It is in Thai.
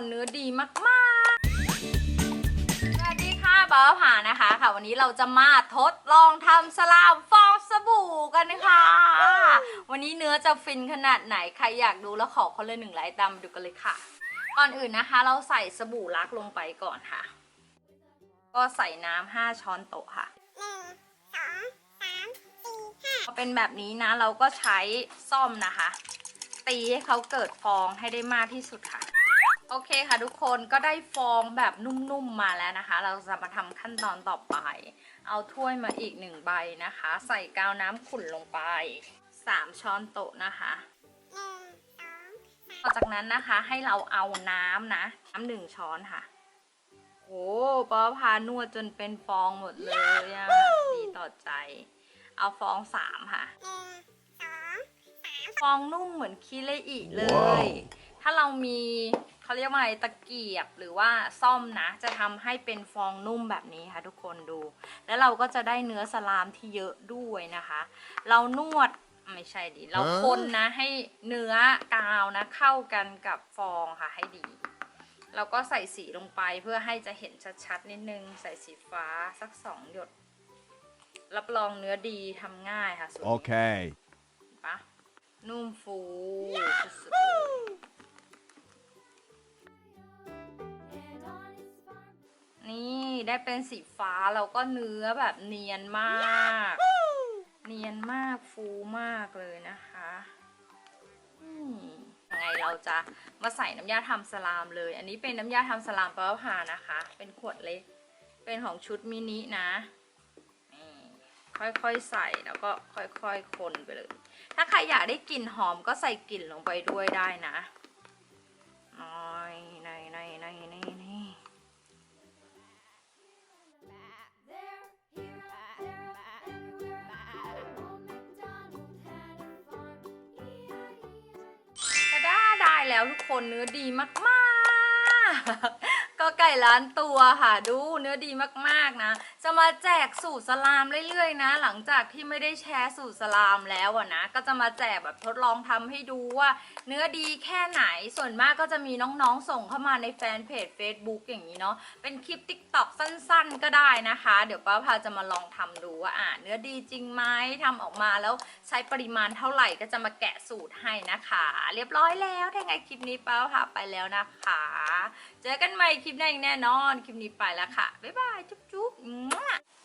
นเนื้อดีมากๆ สวัสดีค่ะบอสผ่านะคะค่ะ วันนี้เราจะมาทดลองทำสลามฟองสบู่กันนะคะ วันนี้เนื้อจะฟินขนาดไหนใครอยากดูแล้วขอคนละหนึ่งไลค์ตามดูกันเลยค่ะ ก่อนอื่นนะคะ เราใส่สบู่ลักลงไปก่อนค่ะ ก็ใส่น้ำห้าช้อนโต๊ะค่ะหนึ่งสองสามสี่ห้าพอเป็นแบบนี้นะเราก็ใช้ซ่อมนะคะ ตีให้เขาเกิดฟองให้ได้มากที่สุดค่ะ คค่ะทุกคนก็ได้ฟองแบบนุ่มๆมาแล้วนะคะ เราจะมาทำขั้นตอนต่อไป เอาถ้วยมาอีกหนึ่งใบนะคะ ใส่กาวน้ำขุ่นลงไป 3 ช้อนโต๊ะนะคะหนึ่งสองต่อจากนั้นนะคะให้เราเอาน้ำนะ น้ำหนึ่งช้อนค่ะ โอ้ป้าพานวดจนเป็นฟองหมดเลยอะดีต่อใจ เอาฟองสามค่ะหนึ่งสองฟองนุ่มเหมือนคิเลอิเลย ถ้าเรามี เขาเรียกว่าอะไรตะเกียบหรือว่าซ่อมนะ จะทำให้เป็นฟองนุ่มแบบนี้ค่ะทุกคนดู แล้วเราก็จะได้เนื้อสลามที่เยอะด้วยนะคะ เรานวดไม่ใช่ดิเราคนนะให้เนื้อกาวนะ เข้ากันกับฟองค่ะให้ดี เราก็ใส่สีลงไปเพื่อให้จะเห็นชัดๆนิดนึง ใส่สีฟ้าสักสองหยด รับรองเนื้อดีทำง่ายค่ะสูตรนี้ Okay. ปะนุ่มฟูสุด ได้เป็นสีฟ้าแล้วก็เนื้อแบบเนียนมาก เนียนมากฟูมากเลยนะคะอืมยังไงเราจะมาใส่น้ำยาทำสลามเลย อันนี้เป็นน้ำยาทำสลามปลาพานะคะ เป็นขวดเล็ก เป็นของชุดมินินะนี่ค่อยๆใส่แล้วก็ค่อยๆคนไปเลย ถ้าใครอยากได้กลิ่นหอมก็ใส่กลิ่นลงไปด้วยได้นะ แล้วทุกคนเนื้อดีมากๆ ก็ไก่ล้านตัวค่ะดูเนื้อดีมากๆนะ จะมาแจกสูตรสลามเรื่อยๆนะ หลังจากที่ไม่ได้แชร์สูตรสลามแล้วอะนะก็จะมาแจกแบบทดลองทำให้ดูว่า เนื้อดีแค่ไหนส่วนมากก็จะมีน้องๆส่งเข้ามาในแฟนเพจ Facebook อย่างนี้เนาะเป็นคลิป TikTok สั้นๆ ก็ได้นะคะ เดี๋ยวป้าพาจะมาลองทำดูว่าอ่าเนื้อดีจริงไหมทำออกมาแล้วใช้ปริมาณเท่าไหร่ก็จะมาแกะสูตรให้นะคะ เรียบร้อยแล้วถ้าไงคลิปนี้ป้าพาไปแล้วนะคะ เจอกันใหม่คลิปคลิปหน้าอีกแน่นอน คลิปนี้ไปแล้วค่ะ บ๊ายบาย จุ๊บๆ